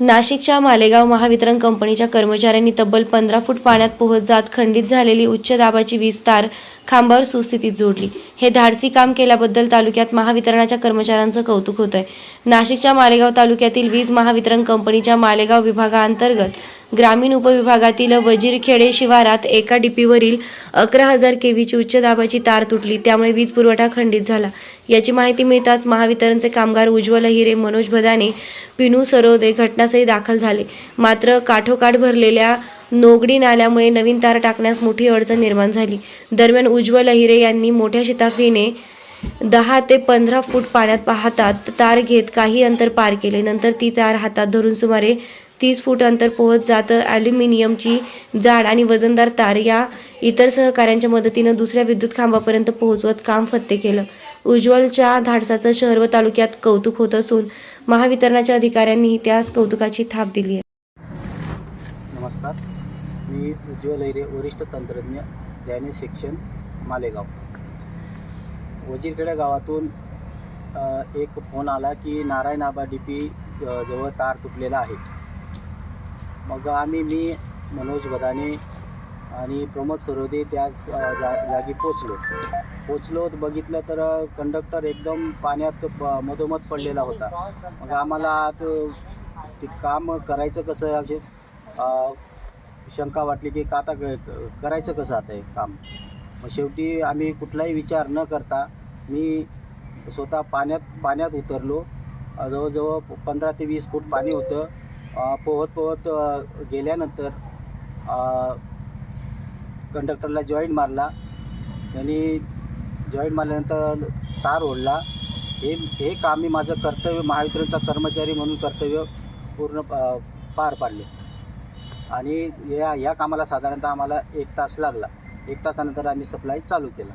नाशिकच्या मालेगाव महावितरण कंपनीच्या कर्मचाऱ्यांनी तब्बल पंधरा फूट पाण्यात पोहत जात खंडित झालेली उच्च दाबाची वीज तार खांबावर सुस्थितीत जोडली. हे धाडसी काम केल्याबद्दल तालुक्यात महावितरणाच्या कर्मचाऱ्यांचं कौतुक होत आहे नाशिकच्या मालेगाव तालुक्यातील वीज महावितरण कंपनीच्या मालेगाव विभागाअंतर्गत ग्रामीण उपविभागातील वजीरखेडे शिवारात एका डीपीवरील अकरा हजार केवीची उच्च दाबाची तार तुटली. त्यामुळे वीज पुरवठा खंडित झाला. याची माहिती मिळताच महावितरणचे कामगार उज्ज्वल हिरे मनोज भदाने पिनू सरोदे घटनास्थळी दाखल झाले. मात्र काठोकाठ भरलेल्या नोगडी नाल्यामुळे नवीन तार टाकण्यास मोठी अडचण निर्माण झाली. दरम्यान उज्ज्वल अहिरे यांनी मोठ्या शिताफीने दहा ते पंधरा फूट पाण्यात पाहतात तार घेत काही अंतर पार केले. नंतर ती तार हातात धरून सुमारे तीस फूट अंतर पोहत जात ॲल्युमिनियमची जाड आणि वजनदार तार या इतर सहकाऱ्यांच्या मदतीनं दुसऱ्या विद्युत खांबापर्यंत पोहोचवत काम फत्ते केलं. उज्ज्वलच्या धाडसाचं शहर व तालुक्यात कौतुक होत असून महावितरणाच्या अधिकाऱ्यांनीही त्यास कौतुकाची थाप दिली आहे. नमस्कार. मी उज्ज्वल ऐरे वरिष्ठ तंत्रज्ञ ध्याने सेक्शन मालेगाव. वजीरखेडा गावातून एक फोन आला की नारायण आबा डी पी जवळ तार तुटलेला आहे. मग आम्ही मी मनोज बदाने आणि प्रमोद सरोदे त्या जा जागी पोचलो पोचलो बघितलं तर कंडक्टर एकदम पाण्यात प मधोमध पडलेला होता. मग आम्हाला तो ते काम करायचं कसं असे शंका वाटली की का आता क- करायचं कसं आता हे काम? मग शेवटी आम्ही कुठलाही विचार न करता मी स्वतः पाण्यात पाण्यात उतरलो. जवळजवळ पंधरा ते वीस फूट पाणी होतं. पोहत पोहत गेल्यानंतर कंडक्टरला जॉईंट मारला. आणि जॉईंट मारल्यानंतर तार ओढला. हे हे काम मी माझं कर्तव्य महावितरणचा कर्मचारी म्हणून कर्तव्य पूर्ण पार पाडले. आणि या या कामाला साधारणतः आम्हाला एक तास लागला. एक तासानंतर आम्ही सप्लाय चालू केला.